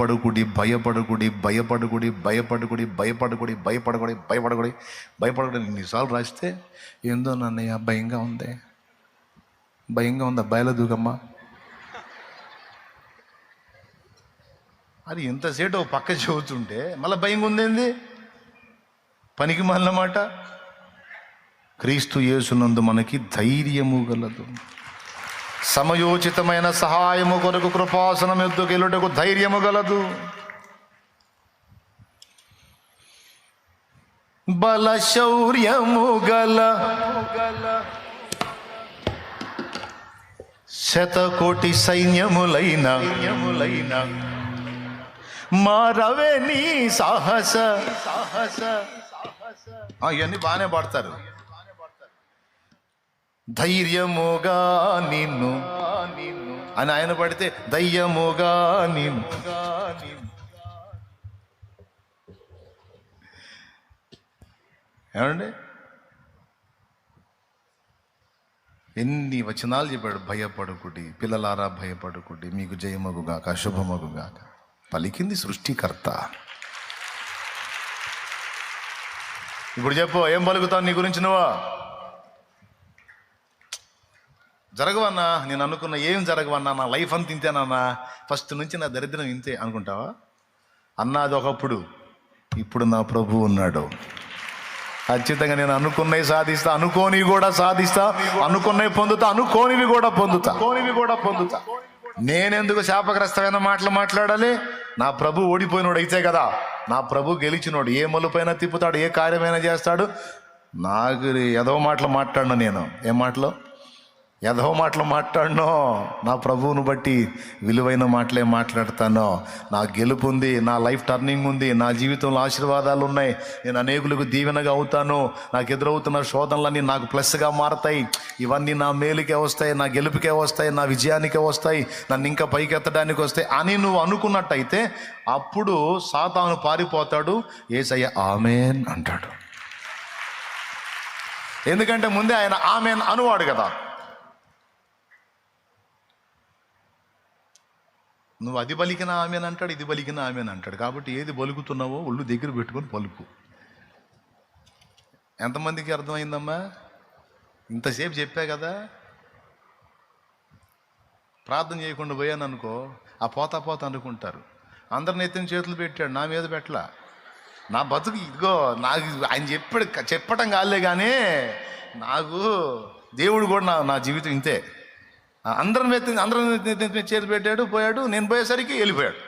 పడుకుడి భయపడుకుడి భయపడుకుడి భయపడుకుడి భయపడుకుడి భయపడకుడి భయపడకుడి భయపడకుడి ఎన్నిసార్లు రాస్తే ఏందో నన్నయ్య భయంగా ఉంది. భయంగా ఉందా? బయలు దూకమ్మా అది ఎంతసేపు పక్క చెబుతుంటే మళ్ళీ భయంగా ఉందేంది? పనికి మళ్ళీ మాట. క్రీస్తు యేసునందు మనకి ధైర్యము గలదు. సమయోచితమైన సహాయము కొరకు కృపాసనం ఎద్దుకెళ్ళుటకు ధైర్యము గలదు. బల శౌర్యము గల శతకోటి సైన్యములైన సైన్యములైన మారవే నీ సాహస. సాహస ఇవన్నీ బాగానే పాడతారు. ధైర్యముగా నిన్ను. అని ఆయన పడితే దయ్యముగా నిన్ను. ఏమండి? ఎన్ని వచనాలు చెప్పాడు? భయపడుకుడి. పిల్లలారా భయపడుకుడి. మీకు జయమగుగాక శుభమగుగాక. పలికింది సృష్టికర్త. ఇప్పుడు చెప్పు ఏం పలుకుతాను నీ గురించి నువ్వు? జరగవన్నా నేను అనుకున్న ఏం జరగవన్నా నా లైఫ్ అంత ఇంతేనన్నా ఫస్ట్ నుంచి నా దరిద్రం ఇంతే అనుకుంటావా? అన్నా అది ఒకప్పుడు. ఇప్పుడు నా ప్రభు ఉన్నాడు. ఖచ్చితంగా నేను అనుకున్నవి సాధిస్తా అనుకోనివి కూడా సాధిస్తా అనుకున్నవి పొందుతా అనుకోనివి కూడా పొందుతా. అనుకోనివి కూడా పొందుతా. నేనెందుకు శాపగ్రస్తమైన మాటలు మాట్లాడాలి? నా ప్రభు ఓడిపోయినోడు అయితే కదా. నా ప్రభు గెలిచినోడు ఏ మలుపైనా తిప్పుతాడు ఏ కార్యమైనా చేస్తాడు. నాకు ఏదో మాటలు మాట్లాడను నేను. ఏం మాటలు? ఎదవ మాటలు మాట్లాడినో నా ప్రభువును బట్టి విలువైన మాటలే మాట్లాడతానో. నా గెలుపు ఉంది నా లైఫ్ టర్నింగ్ ఉంది నా జీవితంలో ఆశీర్వాదాలు ఉన్నాయి. నేను అనేకులకు దీవెనగా అవుతాను. నాకు ఎదురవుతున్న శోధనలన్నీ నాకు ప్లస్గా మారతాయి. ఇవన్నీ నా మేలుకే వస్తాయి నా గెలుపుకే వస్తాయి నా విజయానికే వస్తాయి. నన్ను ఇంకా పైకెత్తడానికి వస్తాయి అని నువ్వు అనుకున్నట్టయితే అప్పుడు సాతాను పారిపోతాడు. ఏసయ్య ఆమెన్ అంటాడు. ఎందుకంటే ముందే ఆయన ఆమెన్ అనువాడు కదా. నువ్వు అది పలికిన ఆమెను అంటాడు ఇది పలికిన ఆమెను అంటాడు. కాబట్టి ఏది బలుకుతున్నావో ఒళ్ళు దగ్గర పెట్టుకొని పలుకు. ఎంతమందికి అర్థమైందమ్మా? ఇంతసేపు చెప్పా కదా. ప్రార్థన చేయకుండా పోయాను అనుకో ఆ పోతా పోతా అనుకుంటారు. అందరిని ఎత్తిన చేతులు పెట్టాడు నా మీద పెట్టలా? నా బతుకు ఇదిగో నాకు ఆయన చెప్పాడు చెప్పటం కాలే కానీ నాకు దేవుడు కూడా నా నా జీవితం ఇంతే. అందరం అందరం చేతి పెట్టాడు పోయాడు నేను పోయేసరికి వెళ్ళిపోయాడు.